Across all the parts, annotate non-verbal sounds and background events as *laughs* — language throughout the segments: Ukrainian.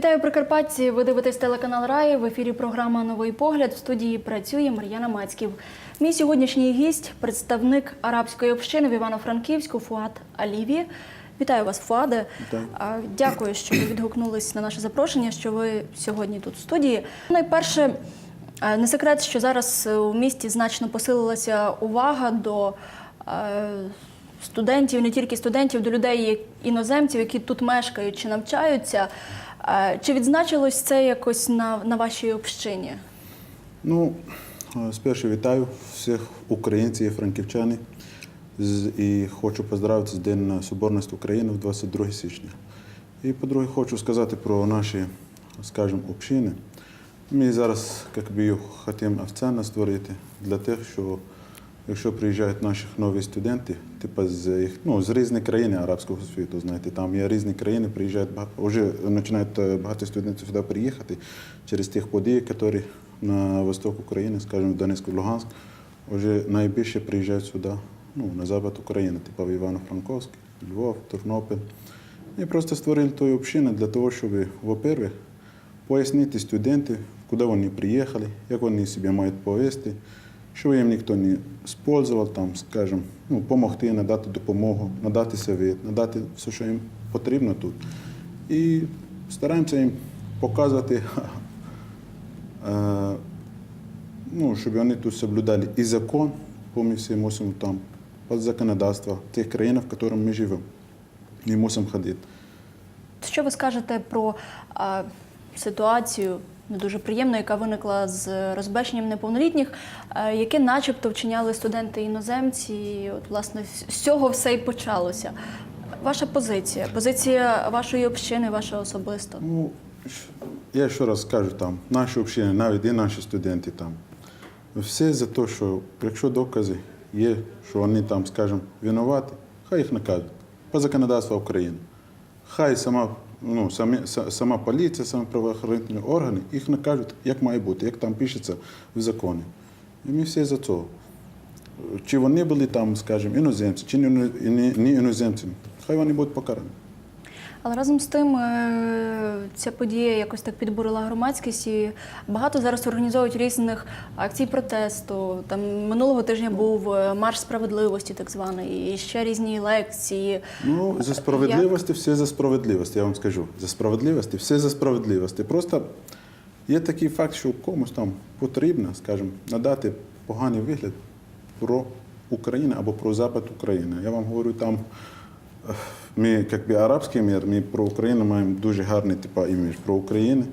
Вітаю Прикарпатці. Ви дивитесь телеканал Раї. В ефірі програма Новий погляд. В студії працює Мар'яна Мацьків. Мій сьогоднішній гість представник арабської общини в Івано-Франківську Фуат Аліві. Вітаю вас, Фуаде. Вітаю. Дякую, що ви відгукнулись на наше запрошення, що ви сьогодні тут в студії. Найперше, не секрет, що зараз е, у місті значно посилилася увага до е, студентів, не тільки студентів, до людей іноземців, які тут мешкають чи навчаються. Чи відзначилось це якось на, на вашій общині? Ну, спершу вітаю всіх українців і франківчани і хочу поздравити з День Соборності України в 22 січня. І по-друге, хочу сказати про наші, скажімо, общини. Ми зараз як би, хочемо офіційно створити для тих, що якщо приїжджають наші нові студенти, типу з, ну, з різних країн арабського світу, знаєте, там є різні країни, приїжджають багато, вже починають е, багато студентів сюди приїхати через тих подій, які на восток України, скажімо, в Донецьк, в Луганськ, вже найбільше приїжджають сюди, ну, на запад України, типу в Івано-Франковськ, Львов, Тернопіль. І просто створили ту общину для того, щоб, во-первых, пояснити студентам, куди вони приїхали, як вони себе мають повести, щоб їм ніхто не спользував, там, скажімо, ну, допомогти, надати допомогу, надати совет, надати все, що їм потрібно тут. І стараємося їм показувати, *laughs* е, ну, щоб вони тут соблюдали і закон, бо мусимо там, под законодавство тих країн, в яких ми живемо. Не мусимо ходити. Що ви скажете про а, ситуацію не дуже приємну, яка виникла з розбещенням неповнолітніх, яке начебто вчиняли студенти іноземці? І от власне з цього все і почалося. Ваша позиція, позиція вашої общини, ваша особисто. Ну, я ще раз скажу, там, наші общини, навіть і наші студенти там, все за те, що якщо докази є, що вони там, скажімо, винуваті, хай їх накажуть по законодавству України. Хай сама, ну, самі, сама поліція, самі правоохоронні органи їх накажуть, як має бути, як там пишеться в законі. І ми всі за цього. Чи вони були там, скажімо, іноземці, чи не не- не іноземці, хай вони будуть покарані. Але разом з тим е, ця подія якось так підбурила громадськість і багато зараз організовують різних акцій протесту. Там минулого тижня був е, марш справедливості, так званий, і ще різні лекції. Ну, за справедливості, все за справедливість, я вам скажу. За справедливості, все за справедливості. Просто є такий факт, що комусь там потрібно, скажімо, надати поганий вигляд про Україну або про Запад України. Я вам говорю, там ми, як би, арабський мір, ми про Україну маємо дуже гарний типа, імідж про Україну.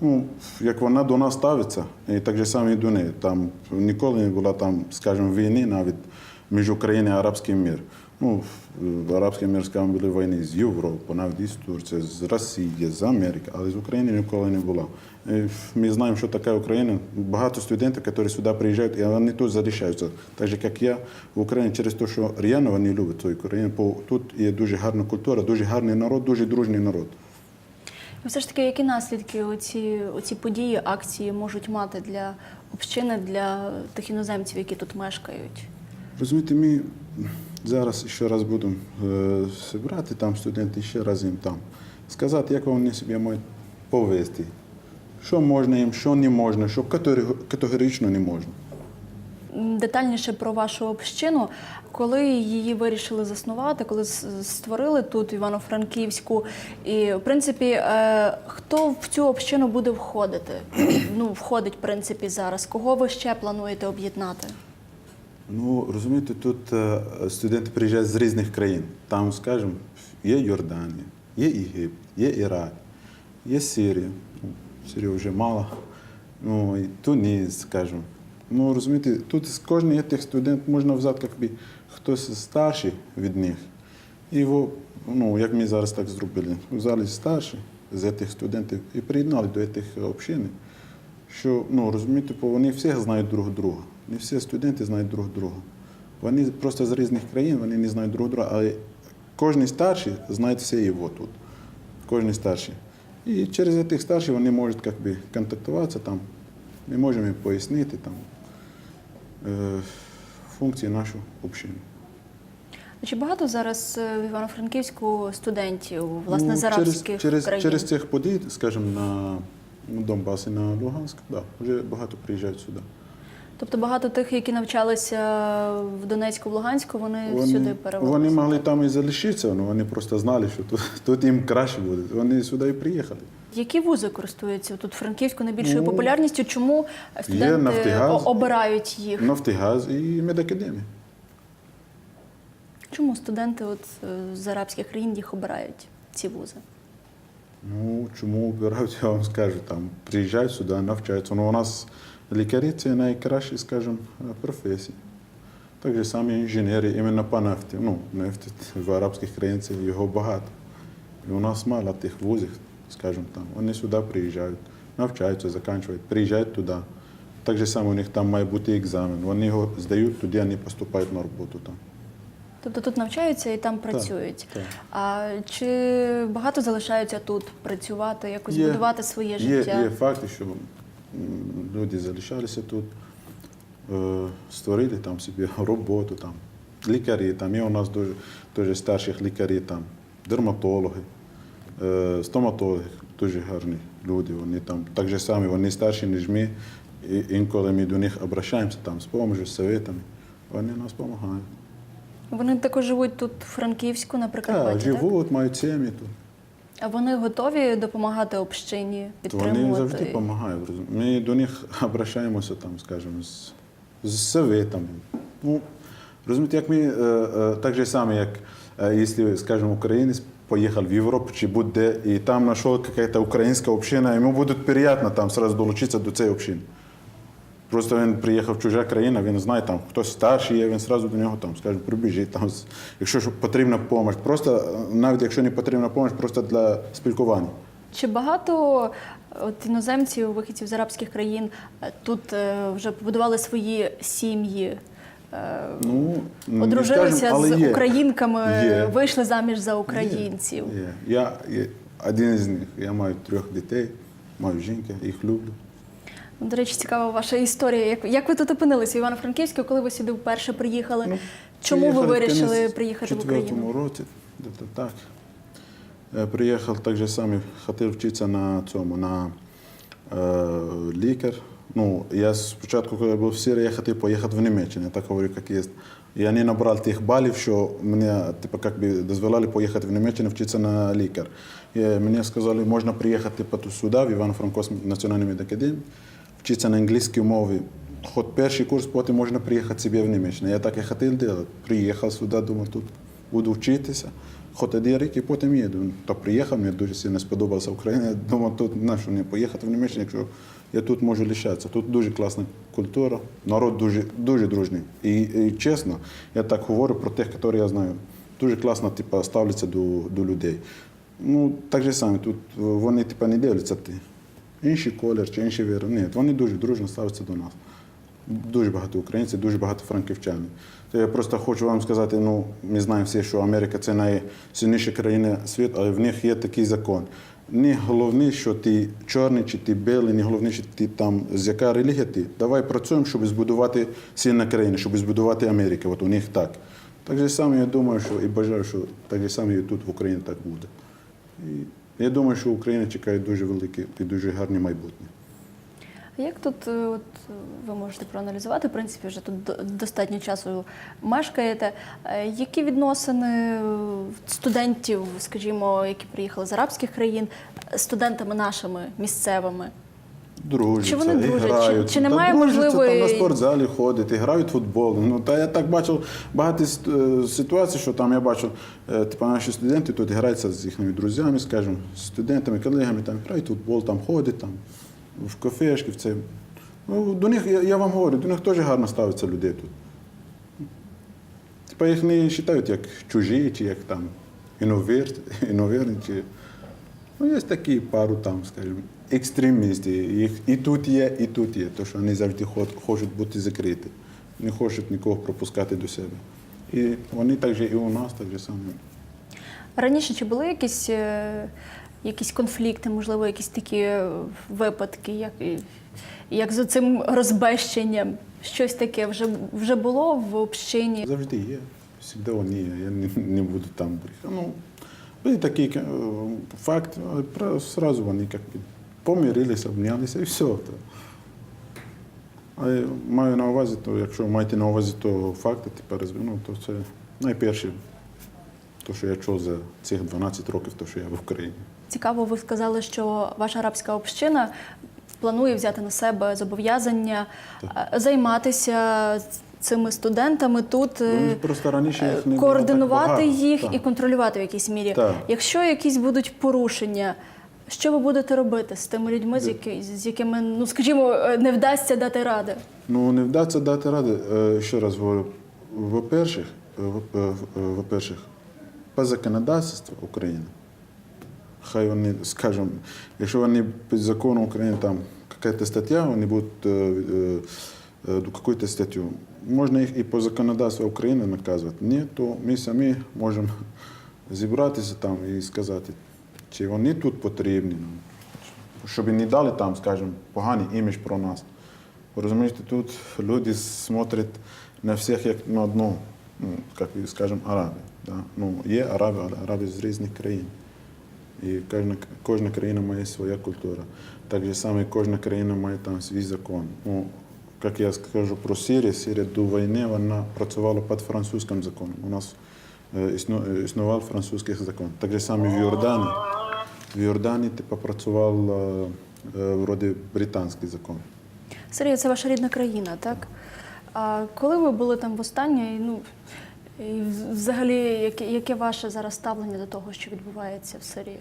Ну, як вона до нас ставиться, і так же саме і до неї. Там ніколи не була там, скажімо, війни навіть між Україною і арабським мір. Ну, в арабський мір, були війни з Європи, навіть із Турції, з Росії, з Америки, але з України ніколи не було. І Ми знаємо, що таке Україна. Багато студентів, які сюди приїжджають, і вони тут залишаються. Так же, як я в Україні, через те, що р'яно вони люблять цю Україну, бо тут є дуже гарна культура, дуже гарний народ, дуже дружний народ. І все ж таки, які наслідки оці, оці події, акції можуть мати для общини, для тих іноземців, які тут мешкають? Розумієте, ми зараз ще раз будемо зібрати там студенти, ще раз їм там сказати, як вони себе мають повести, що можна їм, що не можна, що категори- категорично не можна. Детальніше про вашу общину, коли її вирішили заснувати, коли створили тут Івано-Франківську, і в принципі, е, хто в цю общину буде входити? Ну, входить, в принципі, зараз. Кого ви ще плануєте об'єднати? Ну, розумієте, тут е, студенти приїжджають з різних країн. Там, скажімо, є Йорданія, є Єгипет, є Ірак, є Сирія. Ну, вже мало. Ну, і Туніс, скажімо. Ну, розумієте, тут з кожного тих студентів можна взяти якби, хтось старший від них. І його, ну, як ми зараз так зробили, взяли старші з тих студентів і приєднали до тих общин, що, ну, розумієте, бо вони всі знають друг друга. Не всі студенти знають друг друга. Вони просто з різних країн, вони не знають друг друга, але кожен старший знає все його тут. Кожен старший. І через тих старших вони можуть як би, контактуватися там. Ми можемо їм пояснити там, е, функції нашої общини. А чи багато зараз е, в Івано-Франківську студентів, власне, Ну, з арабських через, через, країн? через цих подій, скажімо, на Донбас і на Луганськ, да, вже багато приїжджають сюди. Тобто багато тих, які навчалися в Донецьку, в Луганську, вони, сюди Вони, перевелися? вони могли там і залишитися, але вони просто знали, що тут, тут їм краще буде. Вони сюди і приїхали. Які вузи користуються тут Франківську найбільшою Ну, популярністю? Чому студенти «Нафтигаз». обирають їх? Нафтигаз і медакадемія. Чому студенти от е, з арабських країн їх обирають ці вузи? Ну, чому обирають, я вам скажу, там приїжджають сюди, навчаються. Ну, у нас лікарі це найкращі, скажімо, професії. Так же самі інженери, іменно по нафті. Ну, нефті в арабських країнах його багато. І у нас мало тих вузів, скажімо там. Вони сюди приїжджають, навчаються, закінчують, приїжджають туди. Так же само у них там має бути екзамен. Вони його здають, тоді вони поступають на роботу там. Тобто тут навчаються і там працюють. так. А чи багато залишаються тут працювати, якось Є. будувати своє життя? є факти, що люди залишалися тут, е, створили там собі *laughs* роботу, там, лікарі, там є у нас дуже, дуже старших лікарі, там, дерматологи, е, стоматологи, дуже гарні люди. Вони там так же самі, вони старші, ніж ми. І інколи ми до них обращаємося там, з допомогою, з советами. Вони нас допомагають. Вони також живуть тут, в Франківську, на Так, Прикарпатті, так? живуть, мають сім'ї тут. А вони готові допомагати общині, підтримувати? Вони завжди допомагають. Ми до них обращаємося, там, скажімо, з, з советами. Ну, розумієте, як ми е, е, так же само, як е, якщо, скажімо, українець поїхав в Європу чи будь-де, і там знайшов якась українська община, йому буде приємно там сразу долучитися до цієї общини. Просто він приїхав в чужа країна, він знає, там хтось старший є, він одразу до нього там, скаже, прибіжить, там, якщо потрібна допомога. Просто, навіть якщо не потрібна допомога, просто для спілкування. Чи багато от іноземців, вихідців з арабських країн е, тут е, вже побудували свої сім'ї, е, Ну, одружилися скажемо, з є. українками, Є. вийшли заміж за українців? Є. Я є один з них. Я маю трьох дітей, маю жінку, їх люблю. До речі, цікава ваша історія. Як, як ви тут опинилися Івано-Франківську, коли ви сюди вперше приїхали? Ну, Чому ви вирішили приїхати в четвертому Україну? році, де-то так. Е, Приїхав так же само, хотів вчитися на цьому, на е, лікар. Ну, я спочатку, коли був в Сирії, я хотів поїхати в Німеччину, я так говорю, як є. Я не набрав тих балів, що мені типу, как би, дозволяли поїхати в Німеччину вчитися на лікар. І мені сказали, можна приїхати типу, сюди, в Івано-Франковську національну медакадемію, вчитися на англійській мові. Хоч перший курс, потім можна приїхати собі в Німеччину. Я так і хотів робити. Приїхав сюди, думав, тут буду вчитися. Хоч один рік і потім їду. То приїхав, мені дуже сильно сподобалася Україна. Я думав, тут на що мені поїхати в Німеччину, якщо я тут можу лишатися. Тут дуже класна культура, народ дуже, дуже дружний. І, і чесно, я так говорю про тих, які я знаю. Дуже класно типу, ставляться до, до людей. Ну, так же саме, тут вони типу, не дивляться ти. Інший колір чи інші віри. Ні, вони дуже дружно ставляться до нас. Дуже багато українців, дуже багато франківчанів. То я просто хочу вам сказати: ну, ми знаємо всі, що Америка це найсильніша країна світу, але в них є такий закон. Не головне, що ти чорний чи ти білий, не головне, що ти там з яка релігія ти. Давай працюємо, щоб збудувати сильну країну, щоб збудувати Америку. От у них так. Так же саме я думаю, що і бажаю, що так же саме і тут в Україні так буде. І я думаю, що Україна чекає дуже велике і дуже гарне майбутнє. А Як тут е, от, е, ви можете проаналізувати, в принципі, вже тут достатньо часу мешкаєте. Е, Які відносини студентів, скажімо, які приїхали з арабських країн, студентами нашими місцевими? Дружаться, Чи вони дружать? Грають. чи немає та дружаться, можливої- там на спортзалі ходять, і грають в футбол. Ну, та я так бачив багато е, ситуацій, що там я бачив, е, типу, наші студенти тут граються з їхніми друзями, скажімо, студентами, колегами, там грають в футбол, там ходять, там, в кафешки, в це. Ну, до них, я, я вам говорю, до них теж гарно ставиться людей тут. Типа їх не вважають як чужі, чи як там іновір, *laughs* іновірні, чи Ну, є такі пару там, скажімо, екстремісти. Їх і тут є, і тут є. Тому що вони завжди хочуть бути закриті. Не хочуть нікого пропускати до себе. І вони так же і у нас так же саме. Раніше чи були якісь, е, якісь конфлікти, можливо, якісь такі е, випадки, як, як з цим розбещенням? Щось таке вже, вже було в общині? Завжди є. завжди вони, є, я не, не буду там брехати. Ну, такі е, але про- вони як помирилися, обнялися і все. А я маю на увазі, то якщо маєте на увазі то факти, тепер ну, то це найперше, то, що я чув за цих 12 років, то, що я в Україні. Цікаво, ви сказали, що ваша арабська община планує взяти на себе зобов'язання е, займатися цими студентами тут. е, Ну, просто раніше їх не координувати їх Так. і контролювати в якійсь мірі. Так. Якщо якісь будуть порушення, що ви будете робити з тими людьми, з, які, з якими, ну скажімо, е, не вдасться дати ради? Ну, не вдасться дати ради. Е, Ще раз говорю, во-перших, е, во- е, е, во-перших, по законодавству України, хай вони, скажімо, якщо вони під законом України там якась стаття, вони будуть до якоїсь статтю, можна їх і по законодавству України наказувати. Ні, то ми самі можемо зібратися там і сказати, чи вони тут потрібні, ну, щоб не дали там, скажімо, поганий імідж про нас. Розумієте, тут люди смотрять на всіх як на одного, ну, як ви скажемо, араби. Да? Ну, є араби, але араби з різних країн. І кожна, кожна країна має своя культура. Так же саме кожна країна має там свій закон. Ну, як я скажу про Сирію, Сирія до війни вона працювала під французьким законом. У нас існував французький закон. Так же саме в Йорданії. В Йорданії типу, працював е, е, вроде британський закон. Сирія це ваша рідна країна, так? А коли ви були там востаннє, і, ну і взагалі, яке, яке ваше зараз ставлення до того, що відбувається в Сирії?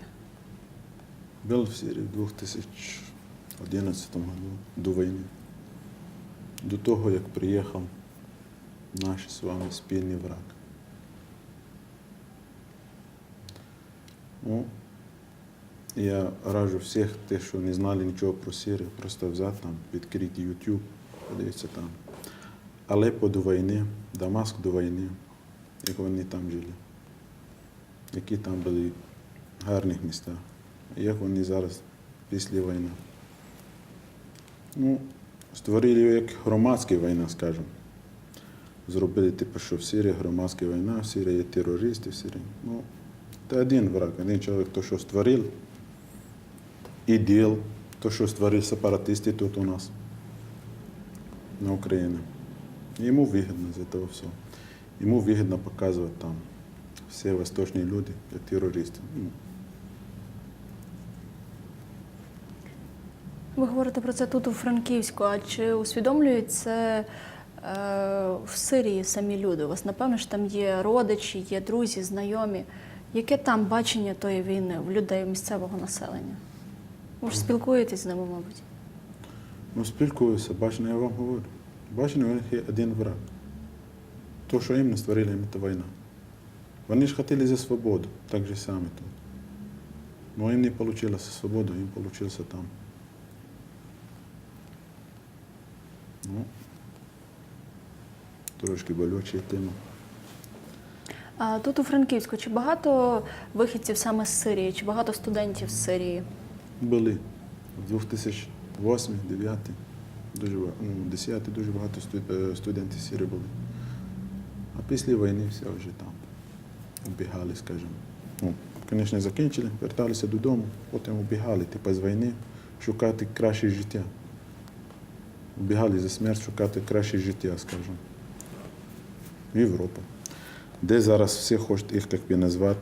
Был в Сирии в 2011 году, до війни. До того, як приїхав наш з вами спільний враг. Ну, я раджу всіх тих, що не знали нічого про Сирію, просто взяти там, відкрити YouTube, подивитися там. Алепо до війни, Дамаск до війни, як вони там жили, які там були гарних містах, як вони зараз після війни. Ну, створили як громадська війна, скажімо. Зробили, типу, що в Сирії громадська війна, в Сирії є терористи, в Сирії. Ну, це один враг, один чоловік, то, що створив, іділ, то, що створив сепаратисти тут у нас, на Україні. Йому вигідно з цього всього. Йому вигідно показувати там всі восточні люди, як терористи. Ну, Ви говорите про це тут у Франківську. А чи усвідомлюють це е, в Сирії самі люди? У вас, напевно, ж там є родичі, є друзі, знайомі. Яке там бачення тої війни в людей місцевого населення? Ви ж спілкуєтесь з ними, мабуть. Ну, спілкуюся, бачено, я вам говорю. Бачено, у них є один враг. То, що їм не створили, їм це війна. Вони ж хотіли за свободу, так же саме тут. Ну, їм не вийшло свободу, їм вийшло там. Ну, трошки болюча тема. А тут у Франківську чи багато вихідців саме з Сирії, чи багато студентів з Сирії? Були в 2008 2009 дуже ну, 10 дуже багато е, студентів з Сирії були. А після війни всі вже там убігали, скажімо. Ну, звісно, закінчили, верталися додому, потім убігали, типу з війни, шукати краще життя. Убігали за смерть шукати краще життя, скажімо. В Європу. Де зараз всі хочуть їх, як би назвати,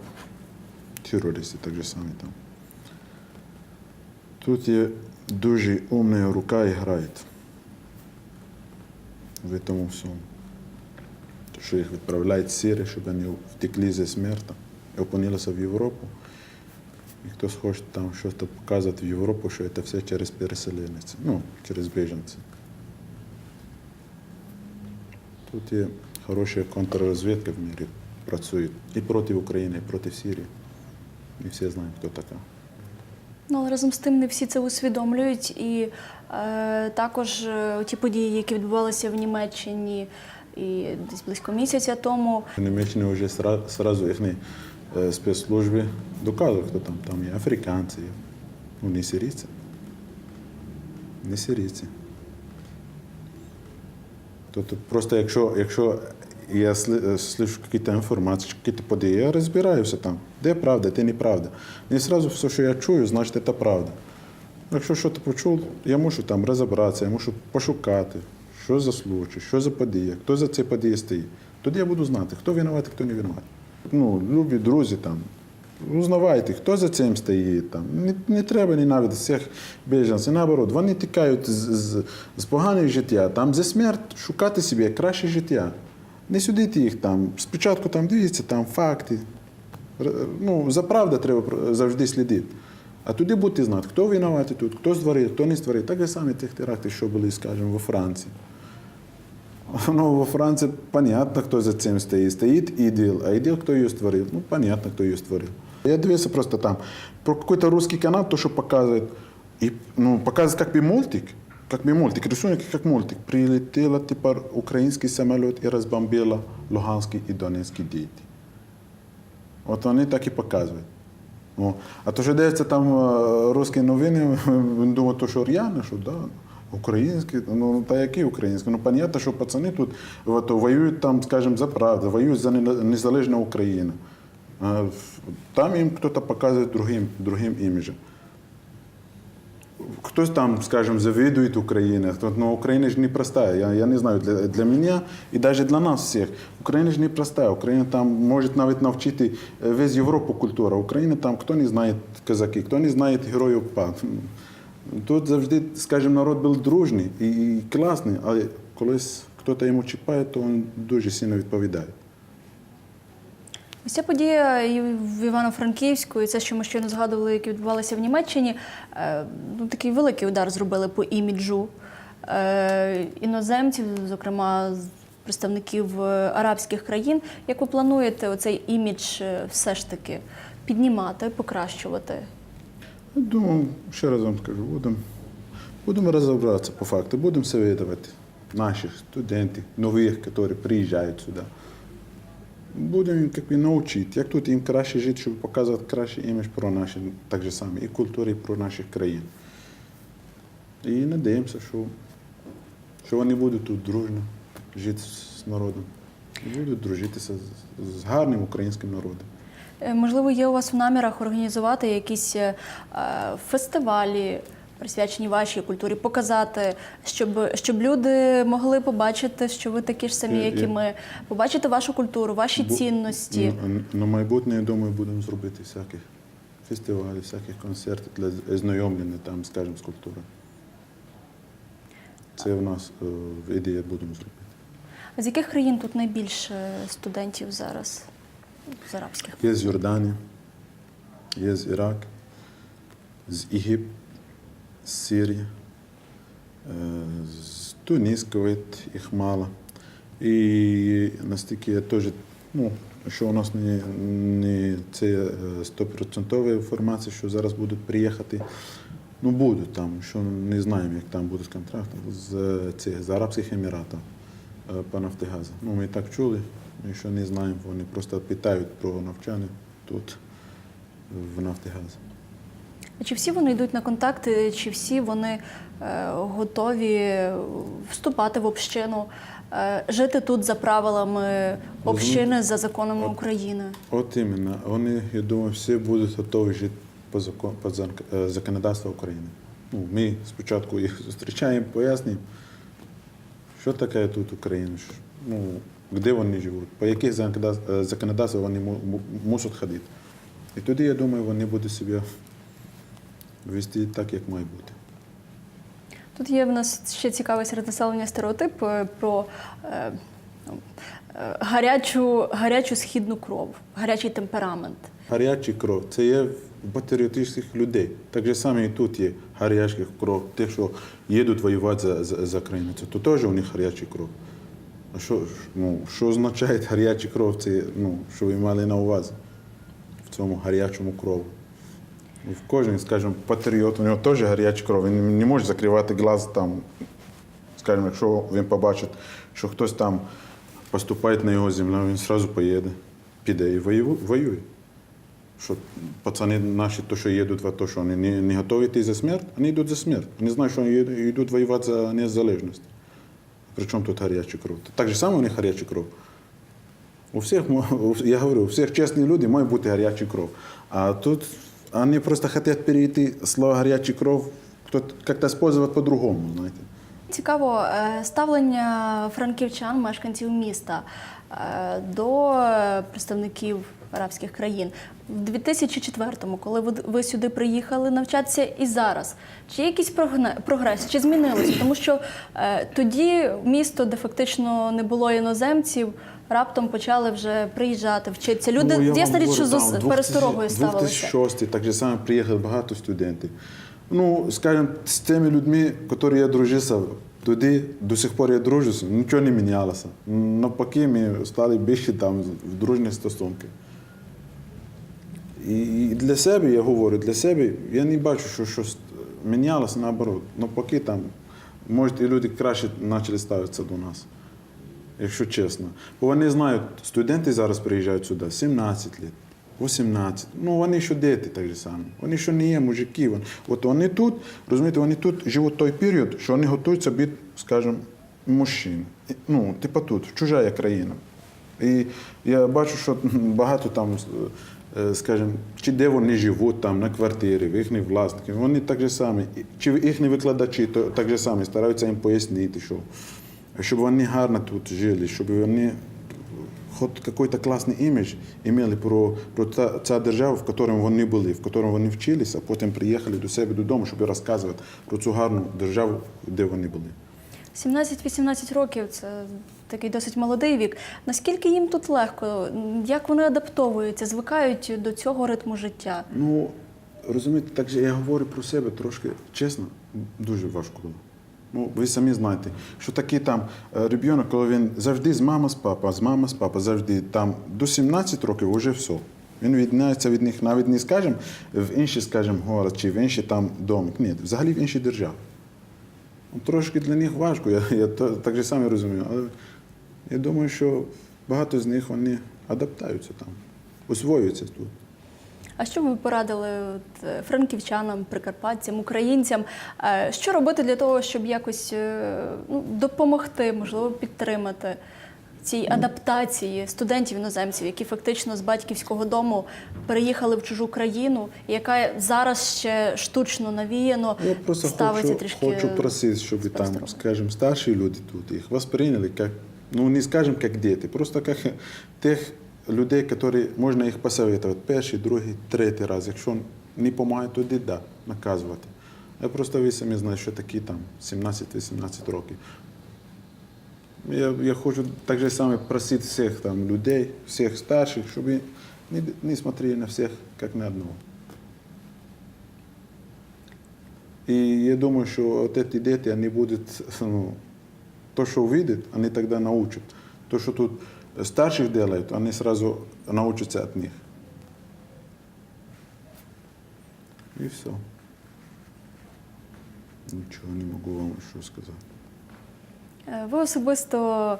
терористи, так же самі там. Тут є дуже умна рука і грає в цьому всьому. Що їх відправляють з щоб вони втекли зі смерті і опинилися в Європу. І хтось хоче там щось показувати в Європу, що це все через переселенців, ну, через біженців. Тут є хороша контррозвідка в мірі працює і проти України, і проти Сирії. І всі знають, хто така. Ну, але разом з тим не всі це усвідомлюють. І е, також е, ті події, які відбувалися в Німеччині і десь близько місяця тому, В Німеччині вже сразу їхні е, спецслужби доказують, хто там. Там є африканці, ну не сирійці. Не сирійці. Тобто просто якщо, якщо я э, слышу какие-то информации, какие-то події, я розбираюся там, де правда, де неправда. Не сразу все, що я чую, значить, це правда. Якщо щось почув, я мушу там розібратися, я мушу пошукати, що за случай, що за подія, хто за цією подією стоїть. Тоді я буду знати, хто винуватий, хто не винуватий. Ну, любі друзі там, узнавайте, хто за цим стоїть. Там. Не, не треба ненавидіти всіх біженців. Наоборот, вони тікають з, з, з поганого життя. Там за смерть шукати собі краще життя. Не судити їх там. Спочатку там дивіться, там факти. Ну, за правду треба завжди слідити. А тоді будете знати, хто винуватий тут, хто створив, хто не створив. Так же саме тих терактів, що були, скажімо, во Франції. *laughs* Ну, во Франції понятно, хто за цим стоїть. Стоїть іділ, а іділ, хто її створив? Ну, понятно, хто її створив. Я дивився просто там про какой-то русский канал, то, что показывает, и, ну, показывает как бы мультик, как бы мультик, рисунок как мультик. Прилетела, типа, український самоліт і розбомбила Луганський і Донецький діти. От вони так і показують. О. А то, що дивиться там е, русські новини, він *laughs* думає, то що р'яне, що да, українські, ну та які українські? Ну, понятно, що пацани тут от, воюють там, скажімо, за правду, воюють за не- незалежну Україну. Там їм хтось показує другим, другим іміджем. Хтось там, скажем, завидует Украине. Но Украина же непростая. Я, я не знаю, для, для меня и даже для нас всех. Україна ж непростая. Україна там може навіть навчити е, весь Європу культура. Україна там, хто не знає казаки, хто не знає героїв УПА. Тут завжди, скажімо, народ був дружний і, і класний, але колись хтось йому чіпає, то він дуже сильно відповідає. Ось ця подія в Івано-Франківську, і це, що ми щойно згадували, які відбувалися в Німеччині, е, ну, такий великий удар зробили по іміджу е, іноземців, зокрема представників е, арабських країн. Як ви плануєте оцей імідж все ж таки піднімати, покращувати? Ну, Думаю, ще раз вам скажу, будемо будемо розібратися по факту, будемо советувати наших студентів, нових, які приїжджають сюди. Будемо їм як навчити, як тут їм краще жити, щоб показувати кращий імідж про наші, так же саме, і культуру, і про наших країн. І надіємося, що, що вони будуть тут дружно жити з народом. І будуть дружитися з, з гарним українським народом. Е, Можливо, є у вас в намірах організувати якісь е, фестивалі, присвячені вашій культурі, показати, щоб, щоб люди могли побачити, що ви такі ж самі, як і ми, побачити вашу культуру, ваші Бу- цінності. На, на майбутнє, я думаю, будемо зробити всяких фестивалів, всяких концертів для знайомлення там, скажімо, з культурою. Це в нас е, в ідеї будемо зробити. А з яких країн тут найбільше студентів зараз? З арабських? Є з Йорданії, є з Ірак, з Єгипт, з Сирії, е, з Туніс, Кувейт, їх мало. І настільки я теж, ну, що у нас не, не це е, стопроцентова інформація, що зараз будуть приїхати. Ну, будуть там, що не знаємо, як там контракти з, е, цих, з Арабських Еміратів е, по Нафтигазу. Ну, ми так чули, ми ще не знаємо, вони просто питають про навчання тут, в Нафтигазі. Чи всі вони йдуть на контакти, чи всі вони е, готові вступати в общину, е, жити тут за правилами общини, за законами України? От іменно, вони, я думаю, всі будуть готові жити по, закон, по е, законодавству України. Ну, ми спочатку їх зустрічаємо, пояснюємо, що таке тут Україна, ну, де вони живуть, по яких законодав- законодавствах вони му- му- мусять ходити. І тоді, я думаю, вони будуть себе вести так, як має бути. Тут є в нас ще цікавий серед населення стереотип про е, е, гарячу, гарячу східну кров, гарячий темперамент. Гаряча кров це є в патріотичних людей. Так же саме і тут є гаряча кров. Ті, що їдуть воювати за, за, за країну, це то теж у них гаряча кров. А що, ну, що означає *laughs* гаряча кров? Це ну, що ви мали на увазі в цьому гарячому крову? Ну, В кожен, скажімо, патріот, у нього теж гаряча кров. Він не може закривати глаз там, скажімо, якщо він побачить, що хтось там поступає на його землю, він одразу поїде, піде і воює. Що пацани наші, то, що їдуть в АТО, що вони не, не готові йти за смерть, вони йдуть за смерть. Вони знають, що вони йдуть воювати за незалежність. Причому тут гаряча кров? Так же саме у них гаряча кров. У всіх, я говорю, у всіх чесні люди має бути гаряча кров. А тут вони просто хочуть перейти слово гаряча кров, как-то использовать по-другому, знаєте. Цікаво е, ставлення франківчан, мешканців міста е, до представників арабських країн в 2004-му, коли ви, сюди приїхали навчатися, і зараз. Чи якийсь прогрес, чи змінилося? Тому що е, тоді місто, де фактично не було іноземців, раптом почали вже приїжджати, вчитися. Люди Ну, ясна річ, що з пересторогою 2000 ставилися. 2006 так же само приїхали багато студентів. Ну, скажімо, з тими людьми, які я дружився тоді, до сих пор я дружуся, нічого не мінялося. Навпаки, ми стали більше там в дружні стосунки. І для себе, я говорю, для себе я не бачу, що щось мінялося наоборот. Навпаки, там, може, і люди краще почали ставитися до нас, якщо чесно. Бо вони знають, студенти зараз приїжджають сюди 17 років, 18. Ну, вони ще діти так же само. Вони ще не є мужики. От вони тут, розумієте, вони тут живуть той період, що вони готуються бути, скажімо, мужчин. Ну, типу тут, в чужа країна. І я бачу, що *laughs* багато там, е, скажімо, чи де вони живуть там на квартирі, в їхні власники, вони так же самі, чи їхні викладачі так же самі стараються їм пояснити, що щоб вони гарно тут жили, щоб вони хоч якийсь класний імідж мали про, про та, ця держава, в якому вони були, в якому вони вчилися, а потім приїхали до себе додому, щоб розказувати про цю гарну державу, де вони були. 17-18 років це такий досить молодий вік. Наскільки їм тут легко? Як вони адаптовуються, звикають до цього ритму життя? Ну, розумієте, так же я говорю про себе трошки чесно, дуже важко було. Ну, ви самі знаєте, що такий там е, ребенок, коли він завжди з мама з папа, з мама з папа, завжди там до 17 років вже все. Він відміняється від них, навіть не скажемо в інший, скажімо, город чи в інший там домик. Ні, взагалі в іншій державі. Ну, Трошки для них важко, я, я так же саме розумію. Але я думаю, що багато з них вони адаптаються там, освоюються тут. А що ви порадили от, е, франківчанам, прикарпатцям, українцям? Е, Що робити для того, щоб якось е, ну, допомогти, можливо, підтримати цій адаптації студентів іноземців, які фактично з батьківського дому переїхали в чужу країну, яка зараз ще штучно навіяно Я просто ставиться хочу, трішки хочу просить, чтобы там, скажем, старшие люди тут их восприняли как, ну не скажем как дети, просто как тих людей, які можна їх посоветувати перший, другий, третій раз. Якщо не допомагає, тоді да, наказувати. Я просто ви самі знаєте, що такі там 17-18 років. Я, я хочу так же саме просити всіх там людей, всіх старших, щоб не, не смотрели на всіх як на одного. И я думаю, что вот эти дети, они будут, ну, то, что увидят, они тогда научат. То, что тут старших делают, они сразу научатся от них. И все. Ничего не могу вам еще сказать. Е, Ви особисто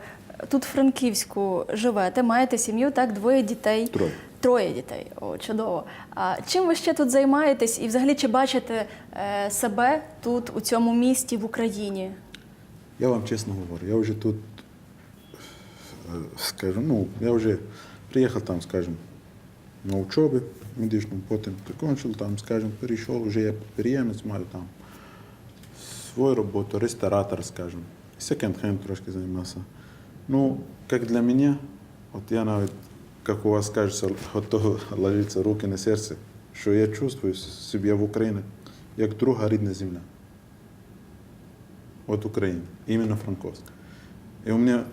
тут в Франківську живете, маєте сім'ю, так, двоє дітей. Троє. Троє дітей. О, чудово. А чим ви ще тут займаєтесь? І взагалі чи бачите е, себе тут, у цьому місті, в Україні? Я вам честно говорю, я уже тут, скажем, ну, я уже приехал там, скажем, на учебе медичном, потом закончил там, скажем, перешел, уже я підприємець, маю там свою роботу, ресторатор, скажем, секонд-хенд трошки займався. Ну, как для меня, вот я навіть, как у вас кажется, готов ложиться руки на серце, що я чувствую себе в Україні як друга рідна земля от Украины, именно Франковск. И у меня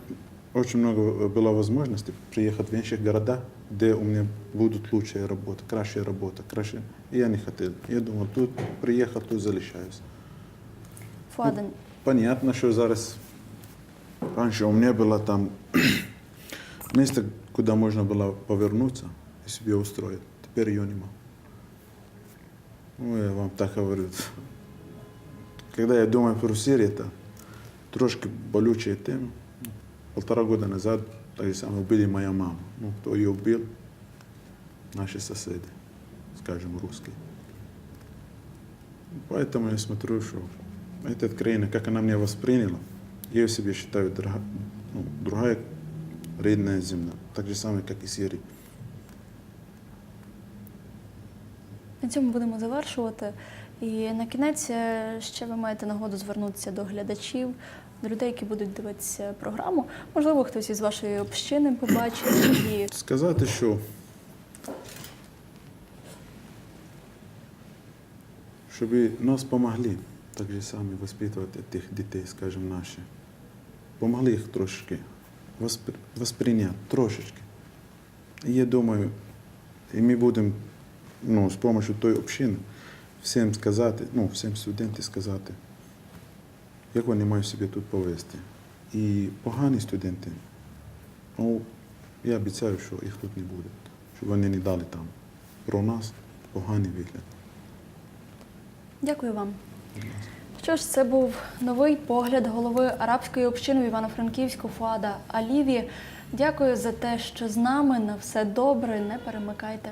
очень много было возможностей приехать в інших города, где у меня будут лучшая работа, кращая работа, краще. И я не хотел. Я думал, тут приехал, тут залишаюсь. Фуаден, Понятно, що зараз раніше у мене було там *clears throat* місце, куди можна було повернутися і себе устроїти. Тепер його нема. Ну, я вам так говорю. *laughs* Когда я думаю про Сирию, это трошки болючая тема. Полтора года назад так же самое убили моя мама. Ну, кто ее убил? Наши соседи, скажем, русские. Поэтому я смотрю, что эта краина, как она меня восприняла, я себе считаю дорога- ну, другая рідна земля. Так же само, як і Сирії. На цьому будемо завершувати. І на кінець е, ще ви маєте нагоду звернутися до глядачів, до людей, які будуть дивитися програму. Можливо, хтось із вашої общини побачить і Сказати, що щоб нас допомогли так же само воспитувати тих дітей, скажімо, наші. Помогли їх трошечки воспри- восприйняти, трошечки. І я думаю, і ми будемо ну, з допомогою тої общини всім сказати, ну, всім студентам сказати, як вони мають себе тут повести. І погані студенти, ну, я обіцяю, що їх тут не буде, щоб вони не дали там про нас поганий вигляд. дякую вам. Що ж, це був новий погляд голови арабської общини в Івано-Франківську Фуада Аліві. Дякую за те, що з нами на все добре. Не перемикайте.